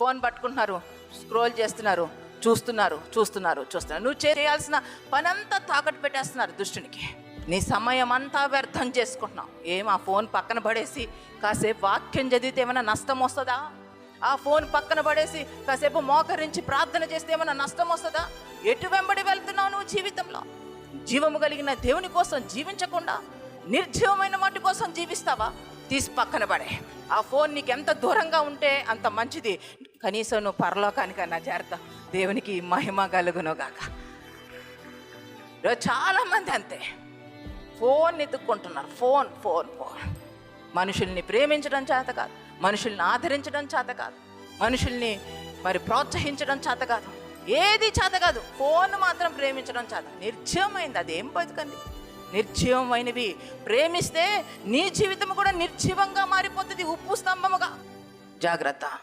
Phone పట్టుకుంటున్నారు scroll చేస్తున్నారు చూస్తున్నారు చూస్తున్నారు చూస్తున్నారు. నువ్వు చేయాల్సిన పనంతా తాకట్టు పెట్టేస్తున్నారు దుష్టునికి. నీ సమయం అంతా వ్యర్థం చేసుకుంటున్నావు. ఏం ఆ ఫోన్ పక్కన పడేసి కాసేపు వాక్యం చదివితే ఏమైనా నష్టం వస్తుందా? ఆ ఫోన్ పక్కన పడేసి కాసేపు మోకరించి ప్రార్థన చేస్తే ఏమైనా నష్టం వస్తుందా? ఎటు వెంబడి వెళ్తున్నావు నువ్వు జీవితంలో? జీవము కలిగిన దేవుని కోసం జీవించకుండా నిర్జీవమైన వాటి కోసం జీవిస్తావా? తీసి పక్కన పడే. ఆ ఫోన్ నీకు ఎంత దూరంగా ఉంటే అంత మంచిది. కనీసం నువ్వు పరలోకానికన్నా చేరతా దేవునికి మహిమ కలుగునుగాక ఈరోజు చాలా మంది అంతే. ఫోన్ ఎత్తుక్కుంటున్నారు. Phone phone phone. మనుషుల్ని ప్రేమించడం చేత కాదు. మనుషుల్ని ఆదరించడం చేత కాదు. మనుషుల్ని మరి ప్రోత్సహించడం చేత కాదు. ఏది చేత కాదు. ఫోన్ మాత్రం ప్రేమించడం చేత. నిర్జీవమైంది అది ఏం బతుకండి? నిర్జీవమైనవి ప్రేమిస్తే నీ జీవితం కూడా నిర్జీవంగా మారిపోతుంది. ఉప్పు స్తంభముగా. జాగ్రత్త.